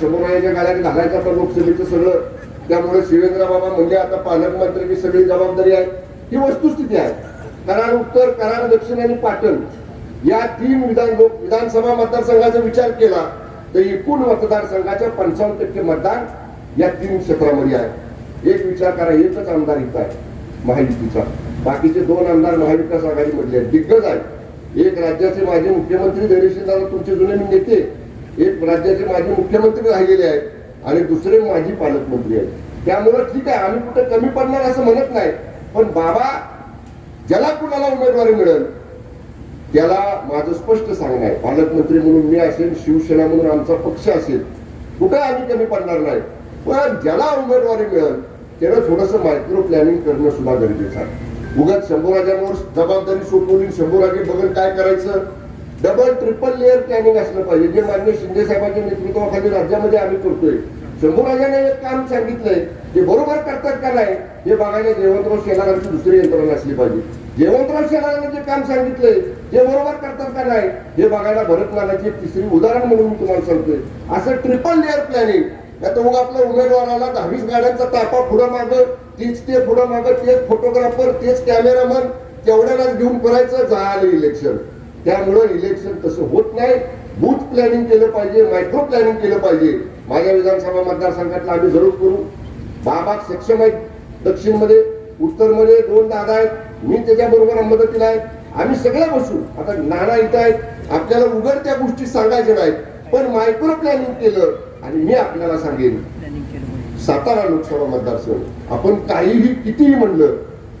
शंभूरायाच्या गाड्यात घालायचं आता लोकसभेचं सगळं. त्यामुळे शिवेंद्र बाबा म्हणजे आता पालकमंत्र्यांची सगळी जबाबदारी आहे. ही वस्तुस्थिती आहे. कराड उत्तर कराड दक्षिण आणि पाटण या तीन विधान विधानसभा मतदारसंघाचा विचार केला तर एकूण मतदारसंघाच्या पंचावन्न टक्के मतदान या तीन क्षेत्रामध्ये आहे. एक विचार करा एकच आमदार इथं आहे महायुतीचा. बाकीचे दोन आमदार महाविकास आघाडीमधले आहेत. दिग्गज आहेत. एक राज्याचे माजी मुख्यमंत्री धैर्यशीलदादा तुमचे जुने नेते एक राज्याचे माजी मुख्यमंत्री राहिलेले आहेत आणि दुसरे माजी पालकमंत्री आहेत. त्यामुळे ठीक आहे आम्ही कुठं कमी पडणार असं म्हणत नाही. पण बाबा ज्याला कुणाला उमेदवारी मिळेल त्याला माझं स्पष्ट सांगणं आहे. पालकमंत्री म्हणून मी असेल शिवसेना म्हणून आमचा पक्ष असेल कुठं आम्ही कमी पडणार नाही. पण ज्याला उमेदवारी मिळेल त्याला थोडस मायक्रो प्लॅनिंग करणं सुद्धा गरजेचं आहे. उगाच शंभूराजांवर जबाबदारी सोपवली शंभूराजे बघून काय करायचं? डबल ट्रिपल लेअर प्लॅनिंग असलं पाहिजे. जे मान्य शिंदे साहेबांच्या नेतृत्वाखाली राज्यामध्ये आम्ही करतोय. शंभूराजाने एक काम सांगितलंय. ते बरोबर करतात का नाही हे बघायला जयवंतराव शेलारांची दुसरी यंत्रणा असली पाहिजे. जयवंतराव शेलारांनी जे काम सांगितलंय ते बरोबर करतात का नाही हे बघायला भरत नानाची तिसरी उदाहरण म्हणून मी तुम्हाला सांगतोय. असं ट्रिपल लेअर प्लॅनिंग आता मग आपल्या उमेदवाराला दहावीस गाड्यांचा तापा पुढं मागं तीच ते पुढं मागं तेच फोटोग्राफर तेच कॅमेरामन तेवढ्यालाच घेऊन करायचं झालं इलेक्शन त्यामुळं इलेक्शन तसं होत नाही. बूथ प्लॅनिंग केलं पाहिजे मायक्रो प्लॅनिंग केलं पाहिजे. माझ्या विधानसभा मतदारसंघातला आम्ही जरूर करू. बाबा सक्षम आहेत दक्षिणमध्ये उत्तरमध्ये दोन दादा आहेत. मी त्याच्याबरोबर मदतीला आहे. आम्ही सगळे बसू. आता नाना इथं आहेत. आपल्याला उघड त्या गोष्टी सांगायच्या नाहीत. पण मायक्रो प्लॅनिंग केलं आणि मी आपल्याला सांगेन. सातारा लोकसभा मतदारसंघ. आपण काहीही कितीही म्हणलं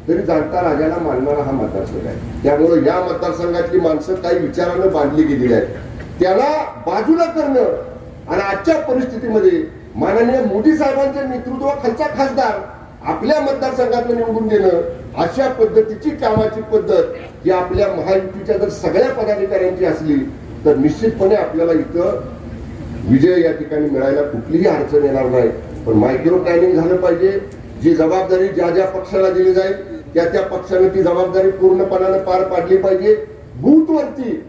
तरी जाणता राजाला मानणारा हा मतदारसंघ आहे. त्यामुळे या मतदारसंघातली माणसं काही विचारानं बांधली गेलेली आहेत. त्याला बाजूला करणं आणि आजच्या परिस्थितीमध्ये माननीय मोदी साहेबांच्या नेतृत्वाखालचा खासदार आपल्या मतदारसंघातून निवडून देणं अशा पद्धतीची कामाची पद्धत ही आपल्या महायुतीच्या जर सगळ्या पदाधिकाऱ्यांची असली तर निश्चितपणे आपल्याला इथं विजय या ठिकाणी मिळायला कुठलीही अडचण येणार नाही. पण मायक्रो प्लॅनिंग झालं पाहिजे. जी जबाबदारी ज्या ज्या पक्षाला दिली जाईल त्या त्या पक्षाने ती जबाबदारी पूर्णपणाने पार पाडली पाहिजे. बूथवरती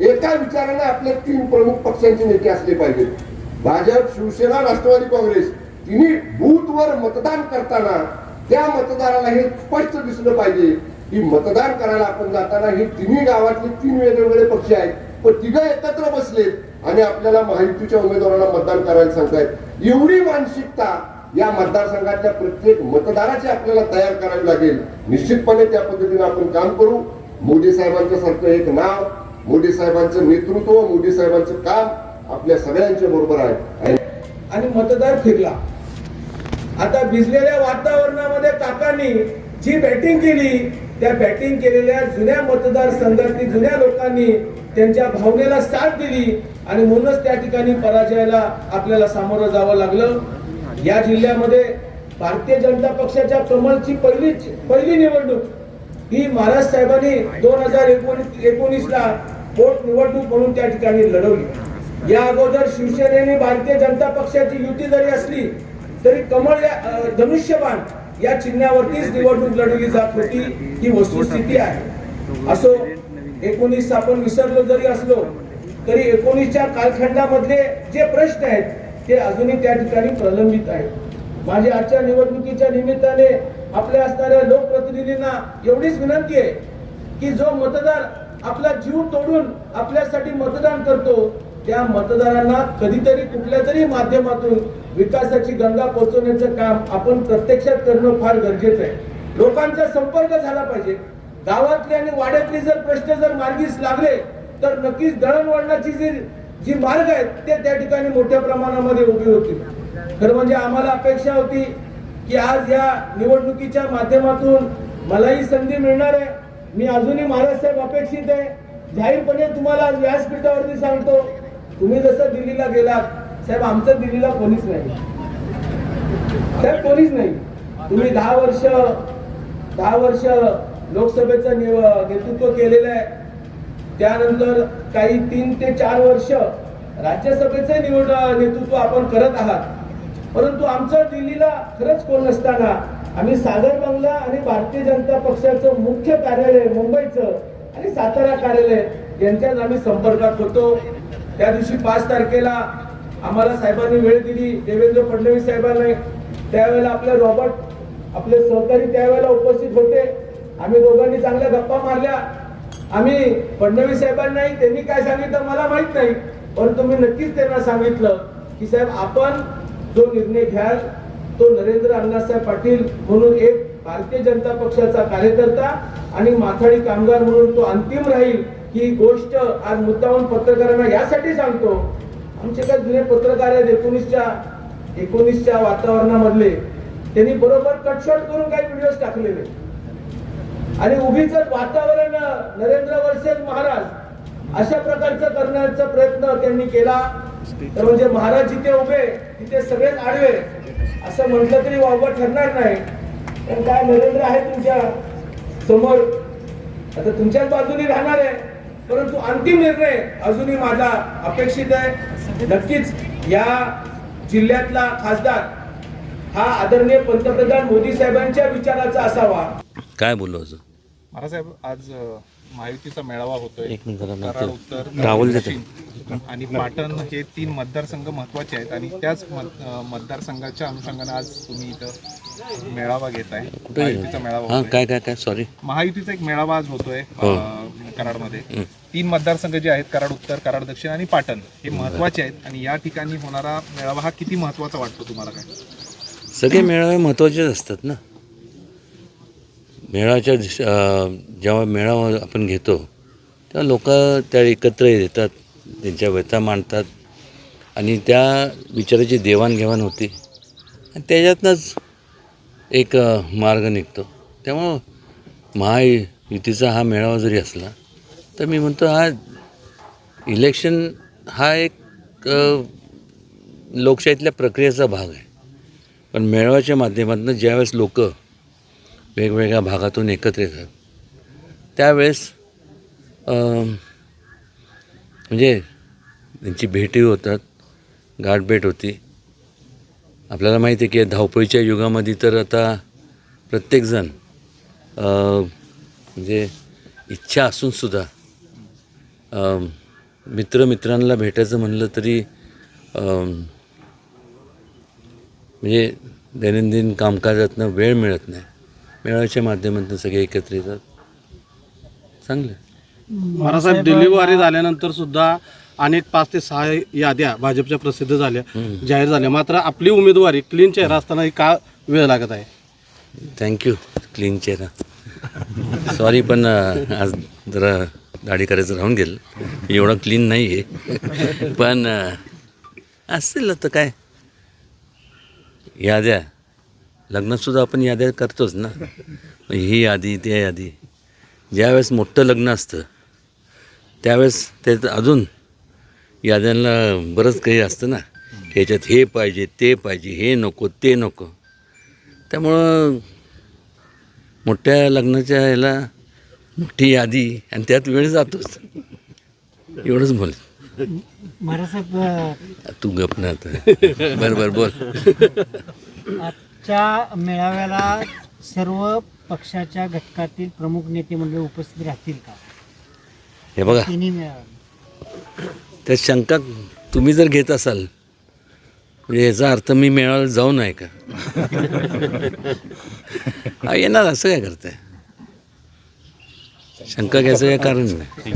एका विचाराने आपल्या तीन प्रमुख पक्षांचे नेते असले पाहिजेत. भाजप शिवसेना राष्ट्रवादी काँग्रेस तिन्ही बूथवर मतदान करताना त्या मतदाराला हे स्पष्ट दिसलं पाहिजे की मतदान करायला आपण जाताना हे तिन्ही गावातले तीन वेगवेगळे पक्ष आहेत. पण तिघं एकत्र बसलेत आणि आपल्याला महायुतीच्या उमेदवाराला मतदान करायला सांगतायत. एवढी मानसिकता या मतदारसंघाच्या प्रत्येक मतदाराची आपल्याला तयार करावी लागेल. निश्चितपणे त्या पद्धतीने आपण काम करू. मोदी साहेबांच्या सारखं एक नाव मोदी साहेबांचं नेतृत्व मोदी साहेबांचं काम आपल्या सगळ्यांच्या बरोबर आहे. आणि आणि मतदार फिरला. आता भिजलेल्या वातावरणामध्ये काकांनी जी बॅटिंग केली त्या बॅटिंग केलेल्या जुन्या मतदारसंघातील जुन्या लोकांनी त्यांच्या भावनेला साथ दिली आणि म्हणूनच त्या ठिकाणी पराजयाला आपल्याला सामोरं जावं लागलं. या जिल्ह्यामध्ये भारतीय जनता पक्षाच्या कमलची पहिलीच पहिली निवडणूक. ही महाराज साहेबांनी दोन हजार एकोणीस एकोणीसला पोट निवडणूक म्हणून त्या ठिकाणी लढवली. या अगोदर शिवसेनेने भारतीय जनता पक्षाची युती जरी असली तरी कमळ या धनुष्यबाण या चिन्हावरतीच निवडणूक लढवली जात होती. ही वस्तुस्थिती आहे. असो एकोणीस आपण विसरलो जरी असलो तरी एकोणीसच्या कालखंडामधले जे प्रश्न आहेत ते अजूनही त्या ठिकाणी प्रलंबित आहेत माझ्या आजच्या निवडणुकीच्या निमित्ताने आपल्या असणाऱ्या लोकप्रतिनिधींना एवढीच विनंती आहे की जो मतदार आपला जीव तोडून आपल्यासाठी मतदान करतो त्या मतदारांना कधीतरी कुठल्या तरी माध्यमातून विकासाची गंगा पोहोचवण्याचं काम आपण प्रत्यक्षात करणं फार गरजेचं आहे. लोकांचा संपर्क झाला पाहिजे. गावातले आणि वाड्यातले जर प्रश्न जर मार्गीस लागले तर नक्कीच दळणवळणाची जी जी मार्ग आहेत ते त्या ठिकाणी मोठ्या प्रमाणामध्ये उभी होतील. खरं म्हणजे आम्हाला अपेक्षा होती की आज या निवडणुकीच्या माध्यमातून मलाही संधी मिळणार आहे. मी अजूनही महाराज अपेक्षित आहे. जाहीरपणे तुम्हाला आज व्यासपीठावरती सांगतो तुम्ही जसं दिल्लीला गेलात साहेब आमचं दिल्लीला कोणीच नाही. साहेब कोणीच नाही. तुम्ही दहा वर्ष दहा वर्ष लोकसभेचं निव- नेतृत्व केलेलं आहे. त्यानंतर काही तीन ते चार वर्ष राज्यसभेचं निवड नेतृत्व आपण करत आहात. परंतु आमचं दिल्लीला खरंच कोण नसताना आम्ही सागर बंगला आणि भारतीय जनता पक्षाचं मुख्य कार्यालय मुंबईचं आणि सातारा कार्यालय यांच्यात आम्ही संपर्कात होतो. त्या दिवशी पाच तारखेला आम्हाला साहेबांनी वेळ दिली देवेंद्र फडणवीस साहेबांनी. त्यावेळेला आपले रॉबर्ट आपले सहकारी त्यावेळेला उपस्थित होते. आम्ही दोघांनी चांगल्या गप्पा मारल्या. आम्ही फडणवीस साहेबांनाही त्यांनी काय सांगितलं मला माहीत नाही. परंतु मी नक्कीच त्यांना सांगितलं की साहेब आपण जो निर्णय घ्याल तो नरेंद्र अण्णासाहेब पाटील म्हणून एक भारतीय जनता पक्षाचा कार्यकर्ता आणि माथाडी कामगार म्हणून तो अंतिम राहील ही गोष्ट आज मुद्दाहून पत्रकारांना यासाठी सांगतो. आमचे काय जुने पत्रकार आहेत एकोणीसच्या एकोणीसच्या वातावरणामधले. त्यांनी बरोबर कटशॉट करून काही व्हिडिओज टाकलेले. आणि उभीच वातावरण नरेंद्र वर्सेस महाराज अशा प्रकारचं करण्याचा प्रयत्न त्यांनी केला. तर म्हणजे महाराज जिथे उभे तिथे सगळेच आडवे. असं म्हटलं तरी वावगं ठरणार नाही. पण काय नरेंद्र आहे तुमच्यासमोर? आता तुमच्याच बाजूने राहणार आहे. परंतु अंतिम निर्णय अजूनही माझा अपेक्षित आहे. नक्कीच या जिल्ह्यातला खासदार हा आदरणीय पंतप्रधान मोदी साहेबांच्या विचाराचा असावा. काय बोलू महाराजसाहेब आज महायुतीचा मेळावा होतोय. कराड उत्तर आणि पाटण हे तीन मतदारसंघ महत्त्वाचे आहेत आणि त्याच मतदारसंघाच्या अनुषंगाने आज तुम्ही इथं मेळावा घेताय. कुठे? महायुतीचा मेळावा हां काय काय काय? सॉरी महायुतीचा एक मेळावा आज होतोय हो. कराडमध्ये. तीन मतदारसंघ जे आहेत कराड उत्तर कराड दक्षिण आणि पाटण हे महत्त्वाचे आहेत आणि या ठिकाणी होणारा मेळावा हा किती महत्त्वाचा वाटतो तुम्हाला काय? सगळे मेळावे महत्त्वाचेच असतात ना. मेळाच्या दिवशी जेव्हा मेळावा आपण घेतो तेव्हा लोक त्या एकत्र येतात त्यांच्या व्यथा मांडतात आणि त्या विचाराची देवाणघेवाण होते. आणि त्याच्यातनंच एक मार्ग निघतो. त्यामुळं महायुतीचा हा मेळावा जरी असला तर मी म्हणतो हा इलेक्शन हा एक लोकशाहीतल्या प्रक्रियेचा भाग आहे. पण मेळाव्याच्या माध्यमातून ज्यावेळेस लोक वेगवेगळ्या भागातून एकत्र येतात. त्यावेळेस म्हणजे त्यांची भेटी होतात गाठभेट होती. आपल्याला माहिती आहे की धावपळीच्या युगामध्ये तर आता प्रत्येकजण म्हणजे इच्छा असूनसुद्धा मित्र मित्रांना भेटायचं म्हणलं तरी म्हणजे दैनंदिन कामकाजातनं वेळ मिळत नाही. मेळाव्याच्या माध्यमातून सगळे एकत्र येतात चांगलं. महाराजसाहेब डिलिव्हरी झाल्यानंतर सुद्धा अनेक पाच ते सहा याद्या भाजपच्या प्रसिद्ध झाल्या जाहीर झाल्या. मात्र आपली उमेदवारी क्लीन चेहरा असताना का वेळ लागत आहे? थँक्यू क्लीन चेहरा. सॉरी पण आज जरा दाढी करायचं राहून गेलं. एवढं क्लीन नाही आहे पण असेल आता काय? याद्या. लग्नातसुद्धा आपण याद्या करतोच ना. ही यादी त्या यादी. ज्यावेळेस मोठं लग्न असतं त्यावेळेस त्यात अजून याद्यांना बरंच काही असतं ना. याच्यात हे पाहिजे ते पाहिजे हे नको ते नको. त्यामुळं मोठ्या लग्नाच्या ह्याला मोठी यादी आणि त्यात वेळ जातोच. एवढंच बोल तू गप ना आता. बरं बरं बोल. आजच्या मेळाव्याला सर्व पक्षाच्या घटकातील प्रमुख नेते मंडळी उपस्थित राहतील का? हे बघा. तिन्ही मेळाव्या त्यात शंका तुम्ही जर घेत असाल म्हणजे याचा अर्थ मी मेळाव्याला जाऊ नाही का? हा, येणार असं काय करताय? शंका घ्यायचं काय कारण नाही.